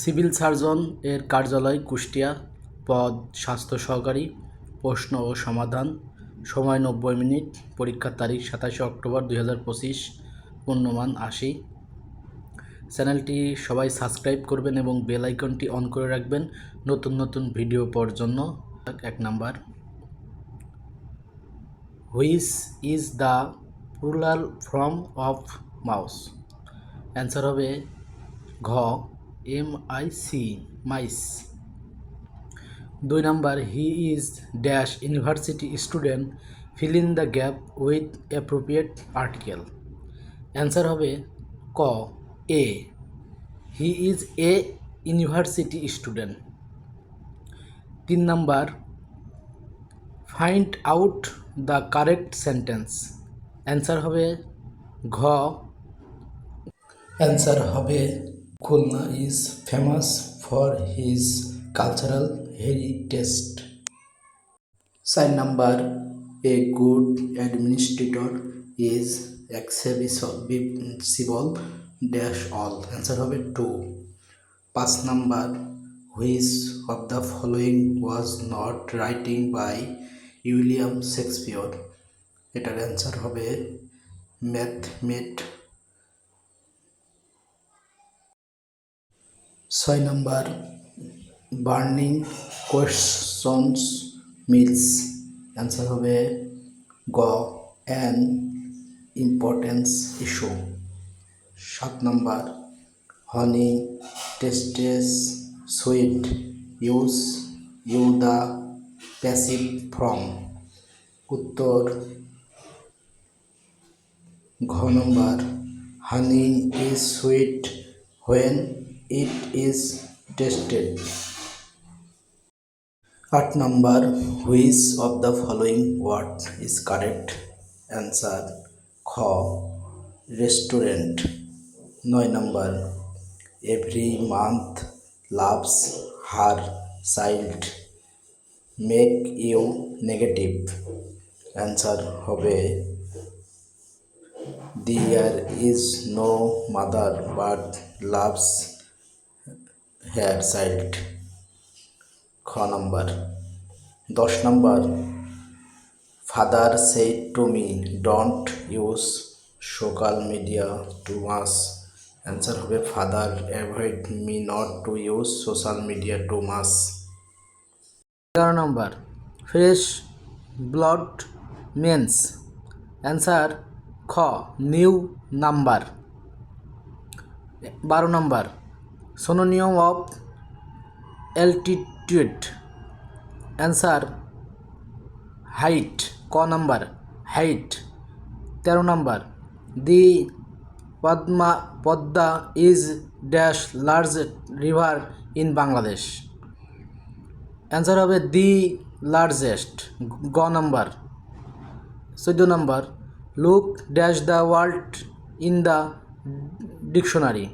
Civil surgeon এর কার্যালয় কুষ্টিয়া, পদ, স্বাস্থ্য সহকারী, প্রশ্ন ও সমাধান, সময় নব্বই মিনিট, পরীক্ষার তারিখ সাতাশে অক্টোবর দুই হাজার পঁচিশ, পূর্ণমান আশি। চ্যানেলটি সবাই সাবস্ক্রাইব করবেন এবং বেল আইকনটি অন করে রাখবেন নতুন নতুন ভিডিও পাওয়ার জন্য। এক number. Which is the plural form of mouse. Answer হবে ঘ এম আই সি মাইস দুই number he is dash university student fill in the gap with appropriate article answer হবে ক a he is a university student তিন number find out the correct sentence answer হবে ঘ। Answer হবে Khulna is famous for his cultural heritage চার number a good administrator is accessible dash all answer হবে to পাঁচ number which of the following was not writing by William Shakespeare এটার answer হবে math met ছয় number, burning questions mills. Answer হবে গ, an, importance issue. সাত number, honey tastes sweet use you the passive from. উত্তর, ঘ number, honey is sweet when it is tasted আট number which of the following word is correct answer খ restaurant নয় number every month loves her child make you negative answer হবে. There is no mother but loves her child খ number. দশ number, father said to me, don't use social media too much. Answer হবে, father, avoid me not to use social media too much. এগারো number, fresh blood means. Answer, খ, new number. বারো number synonym of altitude answer height ক number height তেরো number the Padma Padma is dash large river in Bangladesh answer হবে the largest গ number চোদ্দ number look dash the world in the dictionary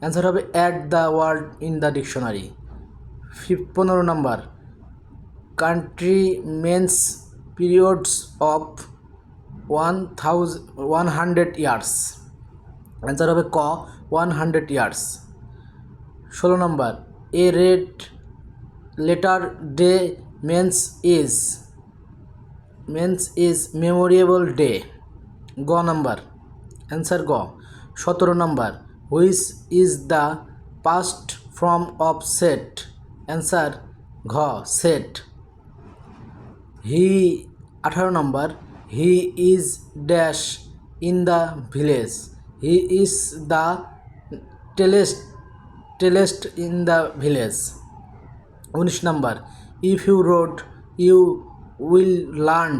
answer হবে at the world in the dictionary. ফিফ, পনেরো number. Country means periods of one thousand, one hundred years. Answer হবে ক, one hundred years. ষোলো number. A red letter day means is means is memorable day. গ number. Answer গ। সতেরো number. Which is the past form of set answer ঘ set he আঠারো number he is dash in the village he is the tallest tallest in the village উনিশ number if you road you will learn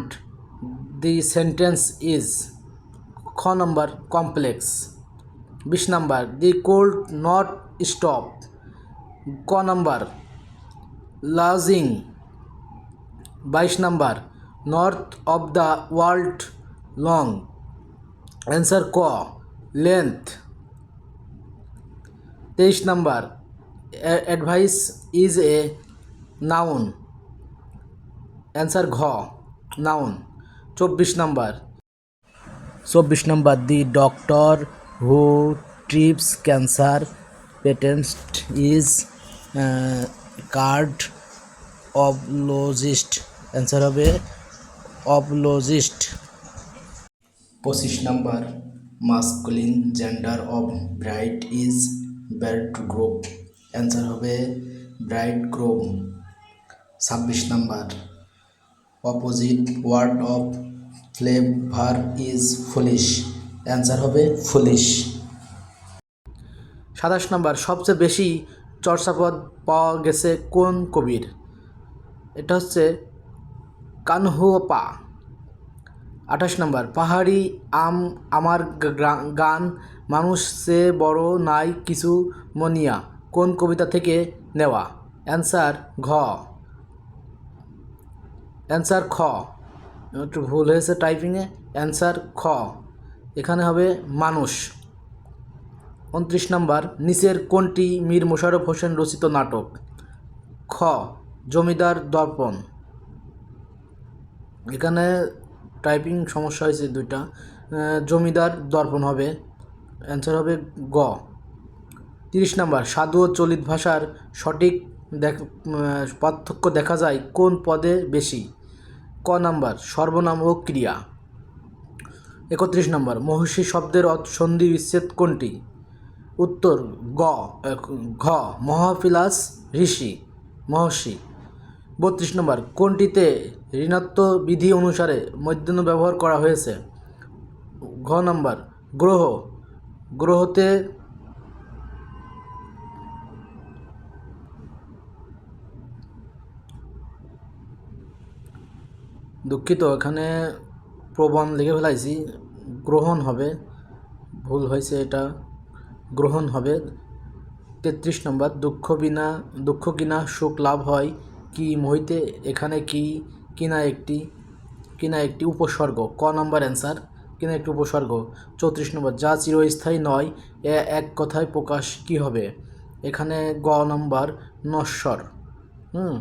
the sentence is খ number complex বিশ number the cold not stop ক number lodging বাইশ number north of the world long answer ক length তেইশ number advice is a noun answer ঘ noun চব্বিশ number চব্বিশ number the doctor who trips cancer patent is card oncologist answer হবে oncologist পঁচিশ number masculine gender of bride is bridegroom answer হবে bridegroom ছাব্বিশ number opposite word of flavour is foolish answer হবে foolish সাতাশ নম্বর, সবচেয়ে বেশি চর্চাপদ পাওয়া গেছে কোন কবির? এটা হচ্ছে কানহুপা আঠাশ নম্বর, পাহাড়ি আম আমার গান, মানুষ সে বড় নাই কিছু মনিয়া, কোন কবিতা থেকে নেওয়া? অ্যান্সার ঘ। অ্যান্সার খ। একটু ভুল হয়েছে টাইপিংয়ে অ্যান্সার খ। এখানে হবে মানুষ। উনত্রিশ নম্বর, নিচের কোনটি মীর মোশাররফ হোসেন রচিত নাটক? খ, জমিদার দর্পণ। এখানে টাইপিং সমস্যা হয়েছে দুইটা। জমিদার দর্পণ হবে। অ্যান্সার হবে গ। তিরিশ নম্বর, সাধু ও চলিত ভাষার সঠিক দেখ পার্থক্য দেখা যায় কোন পদে বেশি? ক নাম্বার, সর্বনাম ও ক্রিয়া। একত্রিশ নম্বর, মহর্ষি শব্দের সন্ধি বিচ্ছেদ কোনটি? উত্তর, গ ঘ, মহাফিলাস ঋষি, মহর্ষি। বত্রিশ নম্বর, কোনটিতে ঋণাত্ম বিধি অনুসারে মধ্যাহ্ন ব্যবহার করা হয়েছে? ঘ নম্বর, গ্রহ, গ্রহতে দুঃখিত, এখানে প্রবণ লিখে ফেলাইছি, গ্রহণ হবে, ভুল হয়েছে এটা, গ্রহণ হবে। তেত্রিশ নম্বর, দুঃখ বিনা, দুঃখ কিনা সুখ লাভ হয়, কি মহিতে, এখানে কি, কিনা একটি কিনা একটি উপসর্গ। ক নম্বর অ্যান্সার, কিনা একটি উপসর্গ। চৌত্রিশ নম্বর, যা চিরস্থায়ী নয়, এ এক কথায় প্রকাশ কি হবে? এখানে গ নম্বর, নশ্বর। হুম,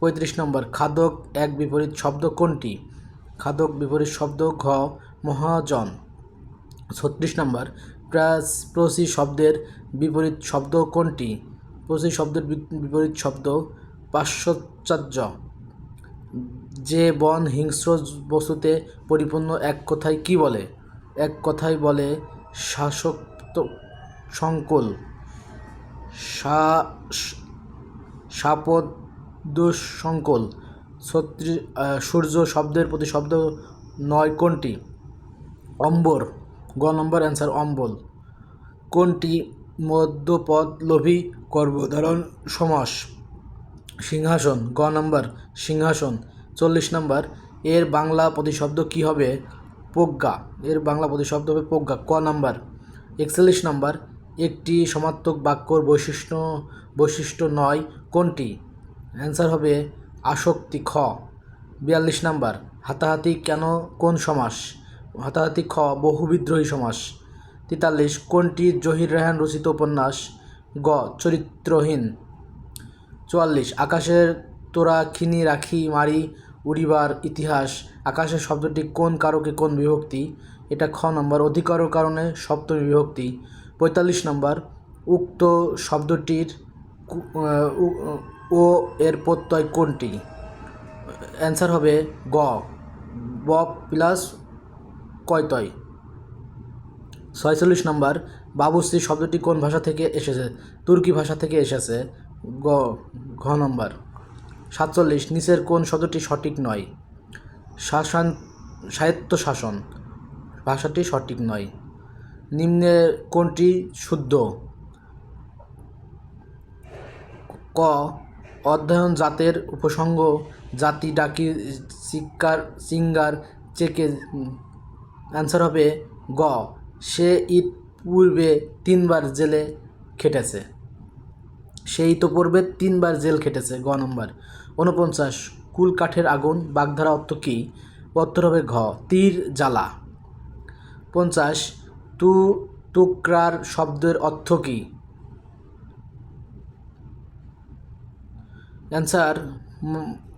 পঁয়ত্রিশ নম্বর, খাদক এক বিপরীত শব্দ কোনটি? খাদক বিপরীত শব্দ ঘ, মহাজন। ছত্রিশ নম্বর প্রাস প্রসি শব্দের বিপরীত শব্দ কোনটি? প্রসি শব্দের বিপরীত শব্দ পাশ্চাত্য। যে বন হিংস্র বস্তুতে পরিপূর্ণ, এক কথায় কি বলে? এক কথায় বলে শাসক সংকুল। সাপদ দুঃসংকুল। ছত্রিশ সূর্য শব্দের প্রতি শব্দ নয় কোনটি? অম্বর। গ নম্বর অ্যান্সার অম্বল। কোনটি মধ্যপদ লোভী গর্ভধারণ সমাস? সিংহাসন। গ নম্বর সিংহাসন। চল্লিশ নম্বর, এর বাংলা প্রতিশব্দ কি হবে? প্রজ্ঞা। এর বাংলা প্রতিশব্দ হবে প্রজ্ঞা। ক নম্বর একচল্লিশ নম্বর, একটি সমার্থক বাক্যর বৈশিষ্ট্য বৈশিষ্ট্য নয় কোনটি? অ্যান্সার হবে আসক্তি খ। বিয়াল্লিশ নম্বর, হাতাহাতি কেন কোন সমাস? হাতাহাতি খ, বহু বিদ্রোহী সমাস। তেতাল্লিশ, কোনটি জহির রেহান রচিত উপন্যাস? গ, চরিত্রহীন। চুয়াল্লিশ, আকাশের তোরা খিনি রাখি মারি উড়িবার ইতিহাস। আকাশের শব্দটি কোন কারকে কোন বিভক্তি? এটা খ নম্বর, অধিকারও কারণে সপ্তমী বিভক্তি। পঁয়তাল্লিশ নম্বর, উক্ত শব্দটির ও এর প্রত্যয় কোনটি? অ্যান্সার হবে গ। ব প্লাস কয়তয়? ছয়চল্লিশ নম্বর, বাবুশ্রী শব্দটি কোন ভাষা থেকে এসেছে? তুর্কি ভাষা থেকে এসেছে। গ, ঘ নম্বর। সাতচল্লিশ, নিচের কোন শব্দটি সঠিক নয়? শাসন, সাহিত্য শাসন। ভাষাটি সঠিক নয়। নিম্নে কোনটি শুদ্ধ? ক অধ্যয়ন জাতের উপসঙ্গ জাতি ডাকি চিৎকার সিঙ্গার, চেকে অ্যান্সার হবে গ। সে ঈদ পূর্বে তিনবার জেলে খেটেছে। সেই তো পূর্বে তিনবার জেল খেটেছে, গ নম্বর। উনপঞ্চাশ কুল কাঠের আগুন, বাগধারা অর্থ কী? উত্তর হবে ঘ, তীর জ্বালা। পঞ্চাশ, তু তুকরার শব্দের অর্থ কী? অ্যান্সার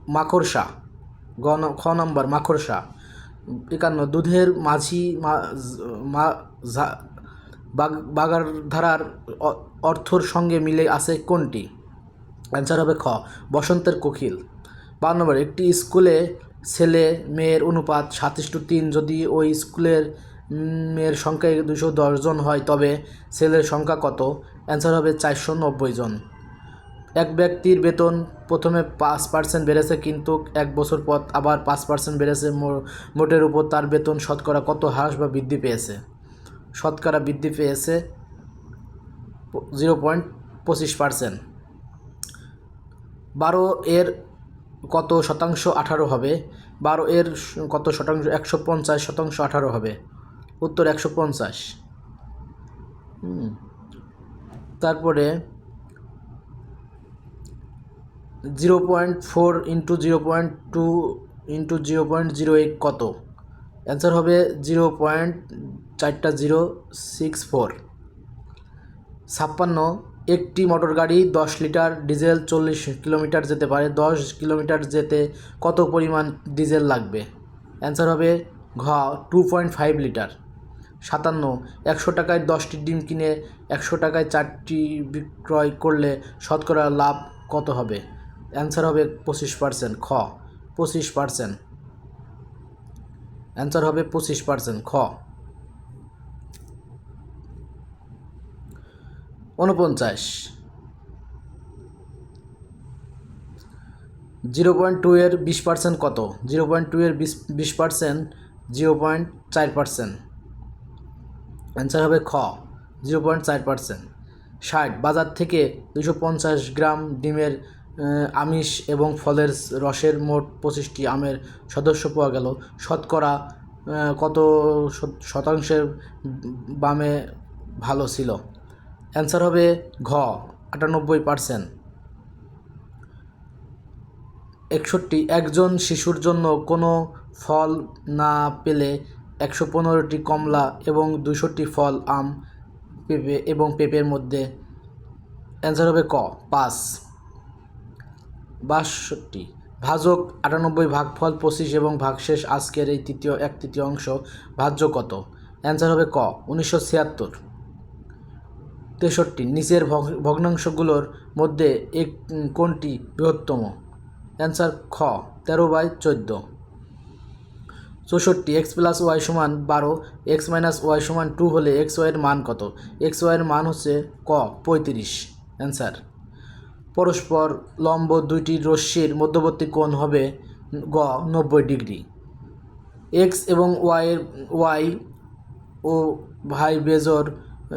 মাকড়সা গ খ নম্বর মাকড়সা একান্ন, দুধের মাঝি, মা- জ- মা- ঝা- বাগ, বাগারধারার অ- অর্থর সঙ্গে মিলে আছে কোনটি? অ্যান্সার হবে খ, বসন্তের কোকিল। বারো নম্বর, একটি স্কুলে ছেলে মেয়ের অনুপাত সাতাশ টু তিন, যদি ওই স্কুলের মেয়ের সংখ্যা দুশো জন হয়, তবে ছেলের সংখ্যা কত? অ্যান্সার হবে চারশো নব্বই জন। এক ব্যক্তির বেতন প্রথমে পাঁচ পার্সেন্ট বেড়েছে কিন্তু এক বছর পর আবার পাঁচ পার্সেন্ট বেড়েছে। মোটের উপর তার বেতন শতকরা কত হ্রাস বা বৃদ্ধি পেয়েছে? শতকরা বৃদ্ধি পেয়েছে জিরো পয়েন্ট পঁচিশ পার্সেন্ট বারো এর কত শতাংশ আঠারো হবে? বারো এর কত শতাংশ? একশো পঞ্চাশ শতাংশ আঠারো হবে। উত্তর একশো পঞ্চাশ। তারপরে zero point four into zero point two into zero point zero eight কত? অ্যান্সার হবে জিরো পয়েন্ট চারটা জিরো সিক্স ফোর ছাপ্পান্ন, একটি মোটরগাড়ি দশ লিটার ডিজেল চল্লিশ কিলোমিটার যেতে পারে, দশ কিলোমিটার যেতে কত পরিমাণ ডিজেল লাগবে? অ্যান্সার হবে ঘ টু পয়েন্ট ফাইভ লিটার। সাতান্ন, একশো টাকায় দশটি ডিম কিনে একশো টাকায় চারটি বিক্রয় করলে শতকরা লাভ কত হবে? অ্যান্সার হবে পঁচিশ পার্সেন্ট খ। পঁচিশ পার্সেন্ট অ্যান্সার হবে পঁচিশ পার্সেন্ট খ। উনপঞ্চাশ। জিরো পয়েন্ট টু এর বিশ পার্সেন্ট কত? জিরো পয়েন্ট টু এর বিশ বিশ পার্সেন্ট জিরো পয়েন্ট চার পার্সেন্ট অ্যান্সার হবে খ জিরো পয়েন্ট চার পার্সেন্ট ষাট, বাজার থেকে দুশো পঞ্চাশ গ্রাম ডিমের আমিষ এবং ফলের রসের মোট পঁচিশটি আমের সদস্য পাওয়া গেল। শতকরা কত শতাংশের বামে ভালো ছিল? অ্যান্সার হবে ঘ, আটানব্বই পার্সেন্ট। একষট্টি, একজন শিশুর জন্য কোনো ফল না পেলে একশো পনেরোটি কমলা এবং দুশোটি ফল আম পেঁপে এবং পেঁপের মধ্যে। অ্যান্সার হবে ক, পাঁচ। বাষট্টি। ভাজক আটানব্বই ভাগফল পঁচিশ এবং ভাগশেষ আজকের এই তৃতীয় এক তৃতীয় অংশ ভাজ্য কত? অ্যান্সার হবে ক, উনিশশো ছিয়াত্তর। তেষট্টি, নিচের ভগ- ভগ্নাংশগুলোর মধ্যে এক, কোনটি বৃহত্তম? অ্যান্সার খ, তেরো বাই চোদ্দ। চৌষট্টি, এক্স প্লাস ওয়াই সমান বারো, এক্স মাইনাস ওয়াই সমান টু হলে এক্স ওয়াইয়ের মান কত? এক্স ওয়াইয়ের মান হচ্ছে ক, পঁয়ত্রিশ। অ্যান্সার। পরস্পর লম্ব দুইটি রশ্মির মধ্যবর্তী কোণ হবে গ, নব্বই ডিগ্রি। এক্স এবং ওয়াইয়ের ওয়াই ও ভাই বেজোর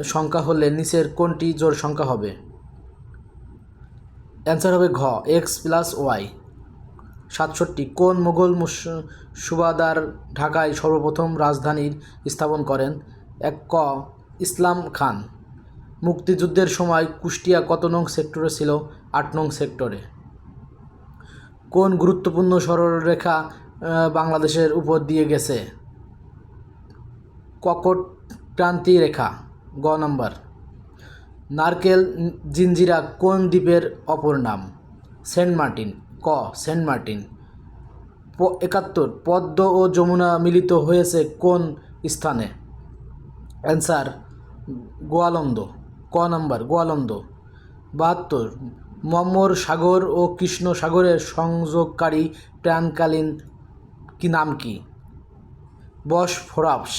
সংখ্যা হলে নিচের কোনটি জোর সংখ্যা হবে। অ্যান্সার হবে ঘ, এক্স প্লাস ওয়াই। সাতষট্টি, কোন মুঘল সুবাদার ঢাকায় সর্বপ্রথম রাজধানীর স্থাপন করেন? এক, ক, ইসলাম খান। মুক্তিযুদ্ধের সময় কুষ্টিয়া কত নং সেক্টরে ছিল? আট নং সেক্টরে। কোন গুরুত্বপূর্ণ সরলরেখা বাংলাদেশের উপর দিয়ে গেছে? ককট ক্রান্তি রেখা, গ নম্বর। নারকেল জিঞ্জিরা কোন দ্বীপের অপর নাম? সেন্ট মার্টিন, ক, সেন্ট মার্টিন। একাত্তর, পদ্ম ও যমুনা মিলিত হয়েছে কোন স্থানে? অ্যান্সার, গোয়ালন্দ, ক নম্বর, গোয়ালন্দ। বাহাত্তর মমর সাগর ও কৃষ্ণ সাগরের সংযোগকারী প্রাণকালীন কি নাম কি? বস ফোরাপস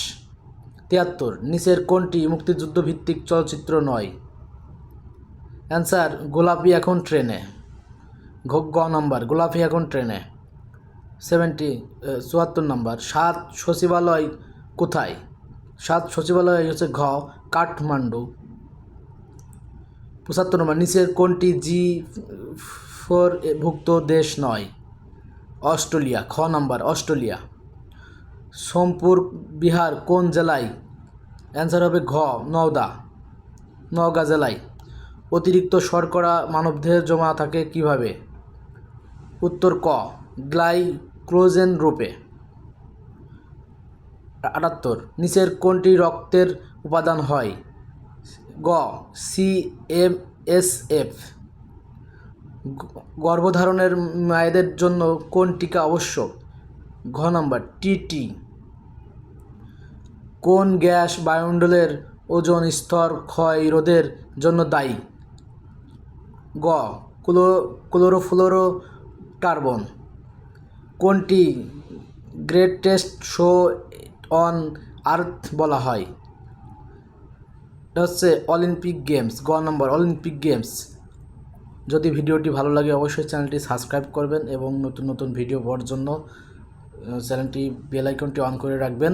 তিয়াত্তর। নিচের কোনটি মুক্তিযুদ্ধ ভিত্তিক চলচ্চিত্র নয়। অ্যান্সার, গোলাপি এখন ট্রেনে। গ নম্বর, গোলাপি এখন ট্রেনে। সেভেন্টি চুয়াত্তর নম্বর, সাত সচিবালয় কোথায়? সাত সচিবালয় হচ্ছে ঘ, কাঠমান্ডু। পঁচাত্তর নম্বর, নিচের কোনটি জি ফোর ভুক্ত দেশ নয়? অস্ট্রেলিয়া, খ নম্বর, অস্ট্রেলিয়া। সোমপুর, বিহার, কোন জেলায়? অ্যান্সার হবে ঘ, নওদা। নওগাঁ জেলায়। অতিরিক্ত শর্করা মানবদেহে জমা থাকে কীভাবে? উত্তর ক গ্লাইক্লোজেন রূপে। আটাত্তর, নিচের কোনটি রক্তের উপাদান হয়? গ সি এম এস এফ গর্ভধারণের মায়েদের জন্য কোন টিকা আবশ্যক? ঘ নম্বর টিটি কোন গ্যাস বায়ুমণ্ডলের ওজন, স্তর, ক্ষয়, রোধের জন্য দায়ী? গ, ক্লো ক্লোরোফ্লোরো কার্বন কোনটি গ্রেটেস্ট শো অন আর্থ বলা হয়? এটা হচ্ছে অলিম্পিক গেমস গ নম্বর অলিম্পিক গেমস যদি ভিডিওটি ভালো লাগে অবশ্যই চ্যানেলটি সাবস্ক্রাইব করবেন এবং নতুন নতুন ভিডিও পাওয়ার জন্য চ্যানেলটি বেল আইকনটি অন করে রাখবেন।